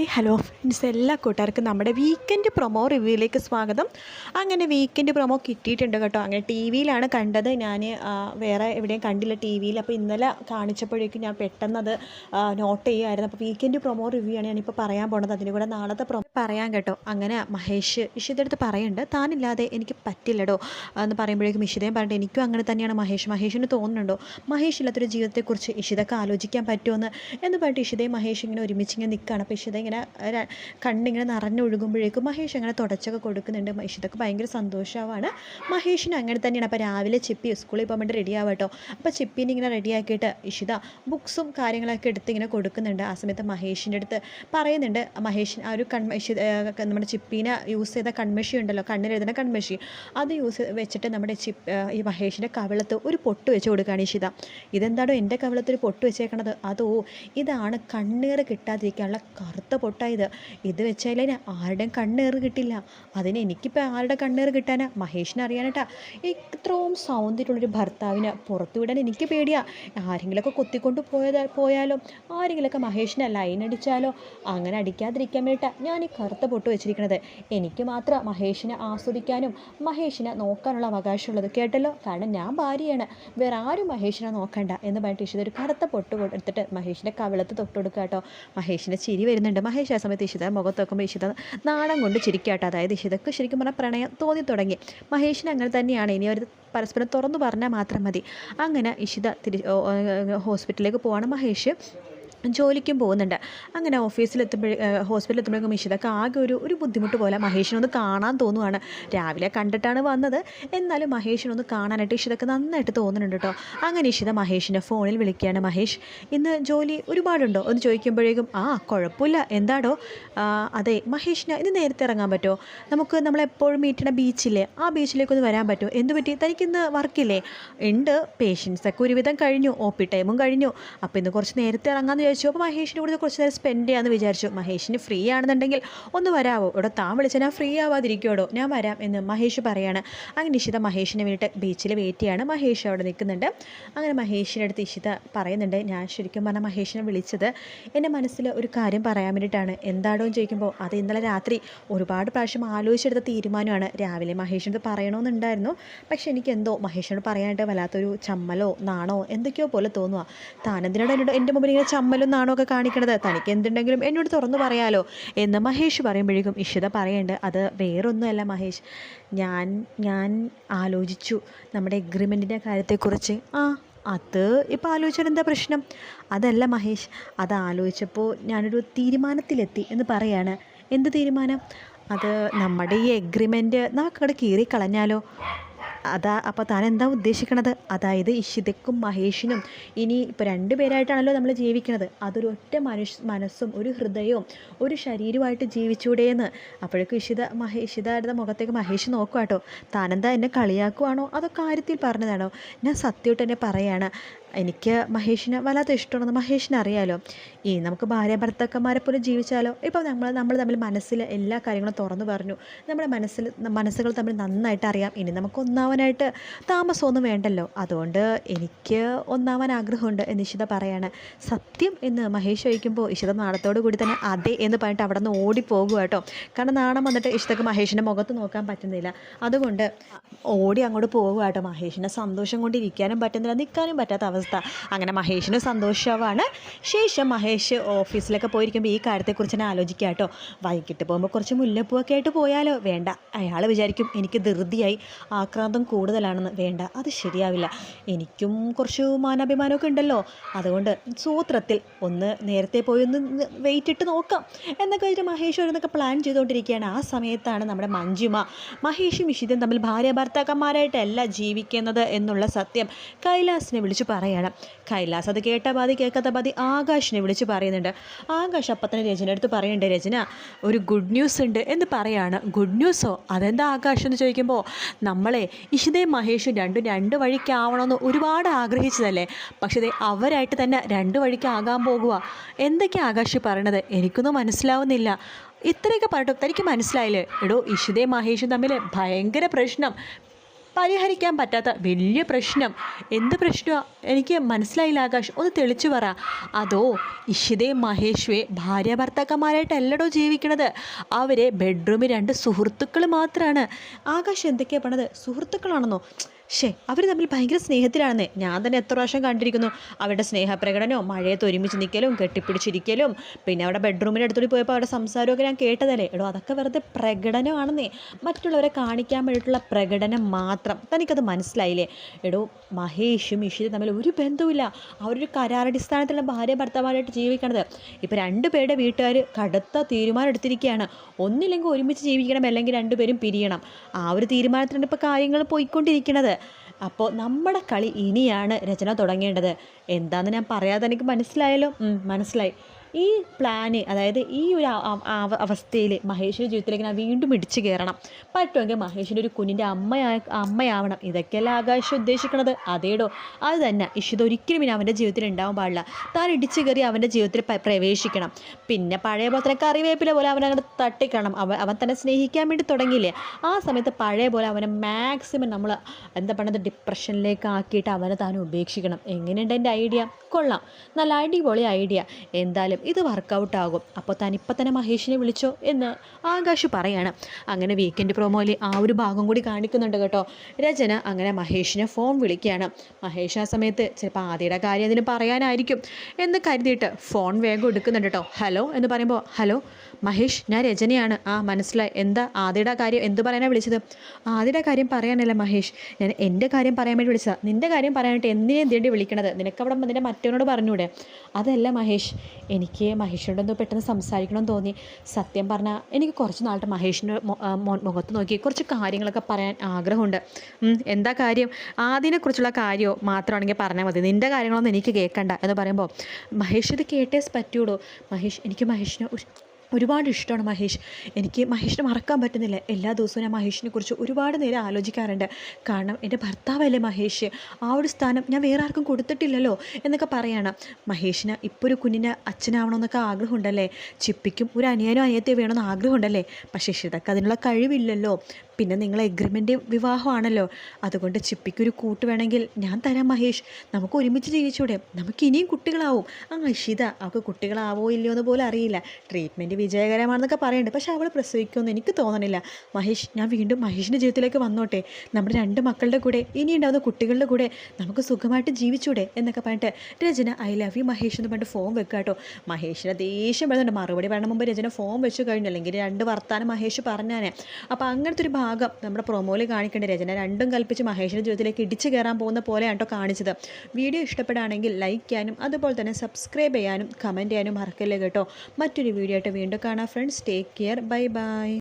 Hi hello friends എല്ലാ കൂട്ടുകാർക്കും നമ്മുടെ വീക്കെൻഡ് പ്രൊമോ റിവ്യൂയിലേക്ക് സ്വാഗതം. അങ്ങനെ വീക്കെൻഡ് പ്രൊമോ കിട്ടിയിട്ടുണ്ട് കേട്ടോ. അങ്ങനെ ടി വിയിലാണ് കണ്ടത്. ഞാൻ വേറെ എവിടെയും കണ്ടില്ല ടി വിയിൽ അപ്പോൾ ഇന്നലെ കാണിച്ചപ്പോഴേക്കും ഞാൻ പെട്ടെന്ന് അത് നോട്ട് ചെയ്യുമായിരുന്നു അപ്പോൾ വീക്കെൻഡ് പ്രൊമോ റിവ്യൂ ആണ് ഞാനിപ്പോൾ പറയാൻ പോണത്. അതിന് കൂടെ നാളത്തെ പ്രൊമോ പറയാൻ കേട്ടോ. അങ്ങനെ മഹേഷ് ഇഷിതടുത്ത് പറയുന്നുണ്ട് താനില്ലാതെ എനിക്ക് പറ്റില്ലടോ. എന്ന് പറയുമ്പോഴേക്കും ഇഷിതയും പറഞ്ഞിട്ട് എനിക്കും അങ്ങനെ തന്നെയാണ് മഹേഷ്. മഹേഷിന് തോന്നുന്നുണ്ടോ? മഹേഷ് ഇല്ലാത്തൊരു ജീവിതത്തെക്കുറിച്ച് ഇഷിതൊക്കെ ആലോചിക്കാൻ പറ്റുമെന്ന് എന്ന്? പറഞ്ഞിട്ട് ഇഷിതയും മഹേഷ് ഇങ്ങനെ ഒരുമിച്ച് ഇങ്ങനെ നിൽക്കുകയാണ് അപ്പോൾ ഇഷിത ഇങ്ങനെ കണ്ണിങ്ങനെ നിറഞ്ഞൊഴുകുമ്പോഴേക്കും മഹേഷ് അങ്ങനെ തുടച്ചൊക്കെ കൊടുക്കുന്നുണ്ട്. ഇഷിതക്ക് ഭയങ്കര സന്തോഷമാണ് മഹേഷിന് അങ്ങനെ തന്നെയാണ്. അപ്പോൾ രാവിലെ ചിപ്പി സ്കൂളിൽ പോകാൻ വേണ്ടി റെഡി ആവാട്ടോ. അപ്പോൾ ചിപ്പിനെ ഇങ്ങനെ റെഡിയാക്കിയിട്ട് ഇഷിത ബുക്സും കാര്യങ്ങളൊക്കെ എടുത്ത് ഇങ്ങനെ കൊടുക്കുന്നുണ്ട്. ആ സമയത്ത് മഹേഷിന്റെ അടുത്ത് പറയുന്നുണ്ട്. മഹേഷ് ആ ഒരു കൺമഷി നമ്മുടെ ചിപ്പീനെ യൂസ് ചെയ്ത കൺമഷി ഉണ്ടല്ലോ. കണ്ണിലെഴുതുന്ന കൺമഷി. അത് യൂസ് വെച്ചിട്ട് നമ്മുടെ ചിപ്പ് ഈ മഹേഷിന്റെ കവിളത്ത് ഒരു പൊട്ട് വെച്ച് കൊടുക്കുകയാണ് ഇഷിത. ഇതെന്താണോ എന്റെ കവിളത്ത് ഒരു പൊട്ട് വെച്ചേക്കണത്? അതോ ഇതാണ് കണ്ണീർ കിട്ടാതിരിക്കാനുള്ള കറുത്ത പൊട്ടായത് ഇത്. വെച്ചാലേ ആരുടെയും കണ്ണേറ് കിട്ടില്ല. അതിന് എനിക്കിപ്പോൾ ആരുടെ കണ്ണേറ് കിട്ടാനാ? മഹേഷിനെ അറിയാനട്ടാ. ഇത്രയും സൗന്ദര്യമുള്ളൊരു ഭർത്താവിനെ പുറത്തു വിടാൻ എനിക്ക് പേടിയാ. ആരെങ്കിലുമൊക്കെ കൊത്തിക്കൊണ്ട് പോയതാ പോയാലോ? ആരെങ്കിലുമൊക്കെ മഹേഷിനെ ലൈൻ അടിച്ചാലോ? അങ്ങനെ അടിക്കാതിരിക്കാൻ വേണ്ടിയിട്ടാ ഞാൻ ഈ കറുത്ത പൊട്ട് വെച്ചിരിക്കുന്നത് എനിക്ക് മാത്രം മഹേഷിനെ ആസ്വദിക്കാനും മഹേഷിനെ നോക്കാനുള്ള അവകാശമുള്ളത്. കേട്ടല്ലോ? കാരണം ഞാൻ ഭാര്യയാണ്. വേറെ ആരും മഹേഷിനെ നോക്കണ്ട എന്ന് പറഞ്ഞിട്ട് ഇഷ്ടം ഒരു കറുത്ത പൊട്ട് കൊടുത്തിട്ട് മഹേഷിന്റെ കവിളത്ത് തൊട്ട് കൊടുക്കുക കേട്ടോ മഹേഷിന്റെ ചിരി വരുന്നുണ്ട്. മഹേഷ് ആ സമയത്ത് ഇഷിത മുഖത്ത് നോക്കുമ്പോൾ ഇഷിത നാണം കൊണ്ട് ചിരിക്കാട്ടോ. അതായത് ഇഷിതക്ക് ശരിക്കും പറഞ്ഞാൽ പ്രണയം തോന്നി തുടങ്ങി. മഹേഷിന് അങ്ങനെ തന്നെയാണ്. ഇനി അവർ പരസ്പരം തുറന്നു പറഞ്ഞാൽ മാത്രം മതി. അങ്ങനെ ഇഷിത തിരി ഹോസ്പിറ്റലിലേക്ക് പോവാണ് മഹേഷ്. ജോലിക്കും പോകുന്നുണ്ട്. അങ്ങനെ ഓഫീസിലെത്തുമ്പോഴേ ഹോസ്പിറ്റലിൽ എത്തുമ്പോഴേക്കും ഇഷിതക്ക് ആകെ ഒരു ഒരു ബുദ്ധിമുട്ട് പോലെ മഹേഷിനൊന്ന് കാണാൻ തോന്നുവാണ്. രാവിലെ കണ്ടിട്ടാണ് വന്നത്. എന്നാലും മഹേഷിനൊന്ന് കാണാനായിട്ട് ഇഷിതക്ക് നന്നായിട്ട് തോന്നുന്നുണ്ട് കേട്ടോ അങ്ങനെ ഇഷിത മഹേഷിന്റെ ഫോണിൽ വിളിക്കുകയാണ്. മഹേഷ് ഇന്ന് ജോലി ഒരുപാടുണ്ടോ? എന്ന് ചോദിക്കുമ്പോഴേക്കും ആ കുഴപ്പമില്ല. എന്താടോ? അതെ മഹേഷിന് ഇന്ന് നേരത്തെ ഇറങ്ങാൻ പറ്റുമോ? നമുക്ക് നമ്മളെപ്പോഴും മീറ്റുന്ന ബീച്ചില്ലേ? ആ ബീച്ചിലേക്ക് ഒന്ന് വരാൻ പറ്റുമോ? എന്ത് പറ്റി? തനിക്കിന്ന് വർക്കില്ലേ ഉണ്ട്. പേഷ്യൻസൊക്കെ ഒരുവിധം കഴിഞ്ഞു. ഒ പി ടൈമും കഴിഞ്ഞു. അപ്പോൾ ഇന്ന് കുറച്ച് നേരത്തെ ഇറങ്ങാമെന്ന് വിചാരിച്ചു. അപ്പോൾ മഹേഷിന്റെ കൂടെ കുറച്ച് നേരം സ്പെൻഡ് ചെയ്യാമെന്ന് വിചാരിച്ചു. മഹേഷിന് ഫ്രീ ആണെന്നുണ്ടെങ്കിൽ ഒന്ന് വരാവോ? ഇവിടെ താൻ വിളിച്ച ഞാൻ ഫ്രീ ആവാതിരിക്കുമോ ഞാൻ വരാം എന്ന് മഹേഷ് പറയാണ്. അങ്ങനെ ഇഷിത മഹേഷിനെ വേണ്ടിയിട്ട് ബീച്ചിൽ വെയിറ്റ് ചെയ്യാണ്. മഹേഷ് അവിടെ നിൽക്കുന്നുണ്ട്. അങ്ങനെ മഹേഷിന്റെ അടുത്ത് ഇഷിത പറയുന്നുണ്ട് ഞാൻ ശരിക്കും പറഞ്ഞാൽ മഹേഷിനെ വിളിച്ചത് എന്റെ മനസ്സിൽ ഒരു കാര്യം പറയാൻ വേണ്ടിയിട്ടാണ് എന്താണോ എന്ന് ചോദിക്കുമ്പോൾ അത് ഇന്നലെ രാത്രി ഒരുപാട് പ്രാവശ്യം ആലോചിച്ചെടുത്ത തീരുമാനമാണ്. രാവിലെ മഹേഷിനോട് പറയണമെന്നുണ്ടായിരുന്നു പക്ഷേ എനിക്ക് എന്തോ മഹേഷിനോട് പറയാനായിട്ട് വല്ലാത്തൊരു ചമ്മലോ നാണോ എന്തൊക്കെയോ പോലെ തോന്നുക താനെന്തിനോട് എന്നോട് എന്റെ മുമ്പിൽ ഇങ്ങനെ ചമ്മലും നാണോ ഒക്കെ കാണിക്കണത്. തനിക്ക് എന്തുണ്ടെങ്കിലും എന്നോട് തുറന്നു പറയാലോ. എന്ന് മഹേഷ് പറയുമ്പോഴേക്കും ഇഷിത പറയേണ്ട. അത് വേറൊന്നുമല്ല മഹേഷ്. ഞാൻ ഞാൻ ആലോചിച്ചു നമ്മുടെ എഗ്രിമെന്റിന്റെ കാര്യത്തെക്കുറിച്ച്. ആ അത് ഇപ്പോൾ ആലോചിച്ചാൽ എന്താ പ്രശ്നം? അതല്ല മഹേഷ് അത് ആലോചിച്ചപ്പോൾ ഞാനൊരു തീരുമാനത്തിലെത്തി എന്ന് പറയാണ്. എന്ത് തീരുമാനം? അത് നമ്മുടെ ഈ എഗ്രിമെന്റ് നമുക്കവിടെ കീറി കളഞ്ഞാലോ അതാ അപ്പോൾ താൻ എന്താ ഉദ്ദേശിക്കണത്? അതായത് ഇഷിതയ്ക്കും മഹേഷിനും. ഇനി ഇപ്പോൾ രണ്ട് പേരായിട്ടാണല്ലോ നമ്മൾ ജീവിക്കണത്. അതൊരു ഒറ്റ മനുഷ്യ മനസ്സും ഒരു ഹൃദയവും ഒരു ശരീരവുമായിട്ട് ജീവിച്ചൂടേന്ന്. അപ്പോഴേക്കും ഇഷിത മഹേ ഇഷിതയുടെ മുഖത്തേക്ക് മഹേഷ് നോക്കുക കേട്ടോ താനെന്താ എന്നെ കളിയാക്കുവാണോ? അതോ കാര്യത്തിൽ പറഞ്ഞതാണോ? ഞാൻ സത്യമായിട്ട് തന്നെ പറയാണ്. എനിക്ക് മഹേഷിനെ വല്ലാത്ത ഇഷ്ടമാണെന്ന് മഹേഷിനെ അറിയാലോ. ഈ നമുക്ക് ഭാര്യ ഭർത്താക്കന്മാരെ പോലെ ജീവിച്ചാലോ? ഇപ്പോൾ നമ്മൾ നമ്മൾ തമ്മിൽ മനസ്സിൽ എല്ലാ കാര്യങ്ങളും തുറന്നു പറഞ്ഞു. നമ്മുടെ മനസ്സിൽ മനസ്സുകൾ തമ്മിൽ നന്നായിട്ട് അറിയാം. ഇനി നമുക്ക് ഒന്നാവാനായിട്ട് താമസമൊന്നും വേണ്ടല്ലോ. അതുകൊണ്ട് എനിക്ക് ഒന്നാവാൻ ആഗ്രഹമുണ്ട് എന്ന് ഇഷിത പറയാണ്. സത്യം എന്ന് മഹേഷ് ചോദിക്കുമ്പോൾ ഇഷിത നാണത്തോടു കൂടി തന്നെ അതെ എന്ന് പറഞ്ഞിട്ട് അവിടെ നിന്ന് ഓടിപ്പോകുക കേട്ടോ. കാരണം നാണം വന്നിട്ട് ഇഷിതക്ക് മഹേഷിന്റെ മുഖത്ത് നോക്കാൻ പറ്റുന്നില്ല. അതുകൊണ്ട് ഓടി അങ്ങോട്ട് പോകുക കേട്ടോ. മഹേഷിന്റെ സന്തോഷം കൊണ്ട് ഇരിക്കാനും പറ്റുന്നില്ല നിൽക്കാനും പറ്റാത്ത അവസ്ഥ അങ്ങനെ മഹേഷിന് സന്തോഷമാണ് ശേഷം മഹേഷ് ഓഫീസിലൊക്കെ പോയിരിക്കുമ്പോൾ ഈ കാര്യത്തെക്കുറിച്ച് തന്നെ ആലോചിക്കുക കേട്ടോ വൈകിട്ട് പോകുമ്പോൾ കുറച്ച് മുല്ലപ്പൂവൊക്കെ ആയിട്ട് പോയാലോ? വേണ്ട. അയാൾ വിചാരിക്കും എനിക്ക് ധൃതിയായി. ആക്രാന്തം കൂടുതലാണെന്ന്. വേണ്ട. അത് ശരിയാവില്ല. എനിക്കും കുറച്ച് മാനാഭിമാനമൊക്കെ ഉണ്ടല്ലോ. അതുകൊണ്ട് സൂത്രത്തിൽ ഒന്ന് നേരത്തെ പോയി ഒന്ന് വെയിറ്റ് ഇട്ട് നോക്കാം. എന്നൊക്കെ വെച്ചിട്ട് മഹേഷ് ഓരോന്നൊക്കെ പ്ലാൻ ചെയ്തുകൊണ്ടിരിക്കുകയാണ്. ആ സമയത്താണ് നമ്മുടെ മഞ്ജുമ. മഹേഷും ഇഷിതും തമ്മിൽ ഭാര്യ ഭർത്താക്കന്മാരായിട്ടല്ല ജീവിക്കുന്നത് എന്നുള്ള സത്യം കൈലാസിനെ വിളിച്ച് പറയണം. കൈലാസ് അത് കേട്ട പാതി കേൾക്കാത്ത ബാധി ആകാശിനെ വിളിച്ച് പറയുന്നുണ്ട്. ആകാശ് അപ്പം തന്നെ രചന അടുത്ത് പറയുന്നുണ്ട് രചന ഒരു ഗുഡ് ന്യൂസ് ഉണ്ട് എന്ന് പറയാണ്. ഗുഡ് ന്യൂസോ അതെന്താ ആകാശ് എന്ന് ചോദിക്കുമ്പോൾ നമ്മളെ ഇഷിതേ മഹേഷും രണ്ടും രണ്ട് വഴിക്കാവണമെന്ന് ഒരുപാട് ആഗ്രഹിച്ചതല്ലേ? പക്ഷേ അവരായിട്ട് തന്നെ രണ്ട് വഴിക്കാകാൻ പോകുക എന്തൊക്കെയാണ് ആകാശ് പറയണത്? എനിക്കൊന്നും മനസ്സിലാവുന്നില്ല. ഇത്രയൊക്കെ പറഞ്ഞിട്ട് തനിക്ക് മനസ്സിലായില്ലേ? എടോ ഇഷിതേ മഹേഷും തമ്മിൽ ഭയങ്കര പ്രശ്നം. പരിഹരിക്കാൻ പറ്റാത്ത വലിയ പ്രശ്നം. എന്ത് പ്രശ്നമാണ് എനിക്ക് മനസ്സിലായില്ല ആകാശ്. ഒന്ന് തെളിച്ചു പറ. അതോ ഇഷിതയും മഹേഷ്വേ ഭാര്യ ഭർത്താക്കന്മാരായിട്ടല്ലടോ ജീവിക്കണത്? അവരെ ബെഡ്റൂമിൽ രണ്ട് സുഹൃത്തുക്കൾ മാത്രമാണ് ആകാശ് എന്തൊക്കെയാണ് പണത്? സുഹൃത്തുക്കളാണെന്നോ? ഷേ അവർ തമ്മിൽ ഭയങ്കര സ്നേഹത്തിലാണെന്നേ. ഞാൻ തന്നെ എത്ര പ്രാവശ്യം കണ്ടിരിക്കുന്നു. അവരുടെ സ്നേഹപ്രകടനവും മഴയത്ത് ഒരുമിച്ച് നിൽക്കലും കെട്ടിപ്പിടിച്ചിരിക്കലും പിന്നെ അവിടെ ബെഡ്റൂമിന്റെ അടുത്തോടി പോയപ്പോൾ അവിടെ സംസാരമൊക്കെ ഞാൻ കേട്ടതല്ലേ? എടോ അതൊക്കെ വെറുതെ പ്രകടനമാണെന്നേ. മറ്റുള്ളവരെ കാണിക്കാൻ വേണ്ടിയിട്ടുള്ള പ്രകടനം മാത്രം തനിക്കത് മനസ്സിലായില്ലേ? എടോ മഹേഷും ഇഷിതും തമ്മിൽ ഒരു ബന്ധവുമില്ല. അവരൊരു കരാറടിസ്ഥാനത്തിലുള്ള ഭാര്യ ഭർത്താവായിട്ട് ജീവിക്കണത്. ഇപ്പോൾ രണ്ട് പേരുടെ വീട്ടുകാർ കടുത്ത തീരുമാനം എടുത്തിരിക്കുകയാണ്. ഒന്നില്ലെങ്കിൽ ഒരുമിച്ച് ജീവിക്കണം അല്ലെങ്കിൽ രണ്ടുപേരും പിരിയണം. ആ ഒരു തീരുമാനത്തിനാണ് ഇപ്പോൾ കാര്യങ്ങൾ പോയിക്കൊണ്ടിരിക്കുന്നത് അപ്പോൾ നമ്മുടെ കളി ഇനിയാണ് രചന തുടങ്ങേണ്ടത്. എന്താണെന്ന് ഞാൻ പറയാതെ എനിക്ക് മനസ്സിലായല്ലോ. മനസ്സിലായി. ഈ പ്ലാന് അതായത് ഈ ഒരു അവസ്ഥയിൽ മഹേഷിന്റെ ജീവിതത്തിലേക്ക് ഞാൻ വീണ്ടും ഇടിച്ചു കയറണം. പറ്റുമെങ്കിൽ മഹേഷിന്റെ ഒരു കുഞ്ഞിന്റെ അമ്മയാ അമ്മയാവണം. ഇതൊക്കെയല്ല ആകാശം ഉദ്ദേശിക്കുന്നത് അതേടോ. അത് തന്നെ. ഇഷിത ഒരിക്കലും ഇനി അവന്റെ ജീവിതത്തിൽ ഉണ്ടാവാൻ പാടില്ല. താൻ ഇടിച്ചു കയറി അവന്റെ ജീവിതത്തിൽ പ്രവേശിക്കണം. പിന്നെ പഴയ പോലെ തന്നെ കറിവേപ്പില പോലെ അവനെ അങ്ങോട്ട് തട്ടിക്കണം. അവൻ അവൻ തന്നെ സ്നേഹിക്കാൻ വേണ്ടി തുടങ്ങിയില്ലേ? ആ സമയത്ത് പഴയ പോലെ അവനെ മാക്സിമം നമ്മൾ എന്താ പറയുന്നത് ഡിപ്രഷനിലേക്ക് ആക്കിയിട്ട് അവനെ താൻ ഉപേക്ഷിക്കണം. എങ്ങനെയുണ്ട് എന്റെ ഐഡിയ കൊള്ളാം. നല്ല അടിപൊളി ഐഡിയ എന്തായാലും ഇത് വർക്കൗട്ട് ആകും. അപ്പോൾ താൻ ഇപ്പം തന്നെ മഹേഷിനെ വിളിച്ചോ എന്ന് ആകാശ് പറയാണ്. അങ്ങനെ വീക്കെൻഡ് പ്രൊമോയിൽ ആ ഒരു ഭാഗം കൂടി കാണിക്കുന്നുണ്ട് കേട്ടോ. രചന അങ്ങനെ മഹേഷിനെ ഫോൺ വിളിക്കുകയാണ്. മഹേഷ് ആ സമയത്ത് ചിലപ്പോൾ ആദ്യയുടെ കാര്യം അതിന് പറയാനായിരിക്കും എന്ന് കരുതിയിട്ട് ഫോൺ വേഗം എടുക്കുന്നുണ്ട് കേട്ടോ. ഹലോ എന്ന് പറയുമ്പോൾ ഹലോ മഹേഷ് ഞാൻ രചനയാണ് ആ മനസ്സിലായി. എന്താ ആദ്യയുടെ കാര്യം? എന്ത് പറയാനാണ് വിളിച്ചത്? ആദ്യയുടെ കാര്യം പറയാനല്ല മഹേഷ്. ഞാൻ എന്റെ കാര്യം പറയാൻ വേണ്ടി വിളിച്ചതാണ് നിന്റെ കാര്യം പറയാനായിട്ട് എന്തിനെ എന്തിനേണ്ടി വിളിക്കണത്? നിനക്കവിടെ നിന്റെ മറ്റവനോട് പറഞ്ഞൂടെ? അതല്ല മഹേഷ് എനിക്ക് മഹേഷിനോടൊന്ന് പെട്ടെന്ന് സംസാരിക്കണമെന്ന് തോന്നി. സത്യം പറഞ്ഞാൽ എനിക്ക് കുറച്ച് നാളത്തെ മഹേഷിന്റെ മുഖത്ത് നോക്കി കുറച്ച് കാര്യങ്ങളൊക്കെ പറയാൻ ആഗ്രഹമുണ്ട്. എന്താ കാര്യം? ആദ്യനെക്കുറിച്ചുള്ള കാര്യമോ മാത്രമാണെങ്കിൽ പറഞ്ഞാൽ മതി. നിന്റെ കാര്യങ്ങളൊന്നും എനിക്ക് കേൾക്കണ്ട എന്ന് പറയുമ്പോൾ മഹേഷ് ഇത് കേട്ടേ പറ്റുള്ളൂ. മഹേഷ് എനിക്ക് മഹേഷിനെ ഒരുപാട് ഇഷ്ടമാണ് മഹേഷ്. എനിക്ക് മഹേഷിനെ മറക്കാൻ പറ്റുന്നില്ല. എല്ലാ ദിവസവും ഞാൻ മഹേഷിനെ കുറിച്ച് ഒരുപാട് നേരം ആലോചിക്കാറുണ്ട്. കാരണം എന്റെ ഭർത്താവല്ലേ മഹേഷ്? ആ ഒരു സ്ഥാനം ഞാൻ വേറെ ആർക്കും കൊടുത്തിട്ടില്ലല്ലോ എന്നൊക്കെ പറയണം. മഹേഷിന് ഇപ്പോൾ ഒരു കുഞ്ഞിന് അച്ഛനാവണമെന്നൊക്കെ ആഗ്രഹമുണ്ടല്ലേ? ചിപ്പിക്കും ഒരു അനിയനോ അനിയത്തെ വേണമെന്ന് ആഗ്രഹമുണ്ടല്ലേ? പക്ഷേ ഇതൊക്കെ അതിനുള്ള കഴിവില്ലല്ലോ. പിന്നെ നിങ്ങൾ എഗ്രിമെന്റ് വിവാഹമാണല്ലോ. അതുകൊണ്ട് ചിപ്പിക്കൊരു കൂട്ട് വേണമെങ്കിൽ ഞാൻ തരാം മഹേഷ്. നമുക്ക് ഒരുമിച്ച് ജീവിച്ചൂടെ. നമുക്ക് ഇനിയും കുട്ടികളാവും. ആ ഇഷിത അവൾക്ക് കുട്ടികളാവോ ഇല്ലയോ എന്ന് പോലും അറിയില്ല. ട്രീറ്റ്മെന്റ് വിജയകരമാണെന്നൊക്കെ പറയുന്നുണ്ട്. പക്ഷേ അവൾ പ്രസവിക്കുമെന്ന് എനിക്ക് തോന്നണില്ല. മഹേഷ് ഞാൻ വീണ്ടും മഹേഷിന്റെ ജീവിതത്തിലേക്ക് വന്നോട്ടെ. നമ്മുടെ രണ്ട് മക്കളുടെ കൂടെ ഇനി ഉണ്ടാവുന്ന കുട്ടികളുടെ കൂടെ നമുക്ക് സുഖമായിട്ട് ജീവിച്ചൂടെ എന്നൊക്കെ പറഞ്ഞിട്ട് Rachana I love you Mahesh എന്ന് പറഞ്ഞിട്ട് ഫോം വെക്കുക കേട്ടോ. മഹേഷിനെ ദേഷ്യം വരുന്നുണ്ട്. മറുപടി പറയണ മുമ്പ് രചന ഫോം വെച്ച് കഴിഞ്ഞു. അല്ലെങ്കിൽ രണ്ട് വർത്താനം മഹേഷ് പറഞ്ഞാനേ. അപ്പോൾ അങ്ങനത്തെ ഒരു ഭാഗം നമ്മുടെ പ്രൊമോയിൽ കാണിക്കേണ്ട രചന. രണ്ടും കൽപ്പിച്ച് മഹേഷിന്റെ ജീവിതത്തിലേക്ക് ഇടിച്ചു കയറാൻ പോകുന്ന പോലെയാണ് കേട്ടോ കാണിച്ചത്. വീഡിയോ ഇഷ്ടപ്പെടുകയാണെങ്കിൽ ലൈക്ക് ചെയ്യാനും അതുപോലെ തന്നെ സബ്സ്ക്രൈബ് ചെയ്യാനും കമന്റ് ചെയ്യാനും മറക്കല്ലേ കേട്ടോ. മറ്റൊരു വീഡിയോ ആയിട്ട് വീണ്ടും കാണാം friends take care bye bye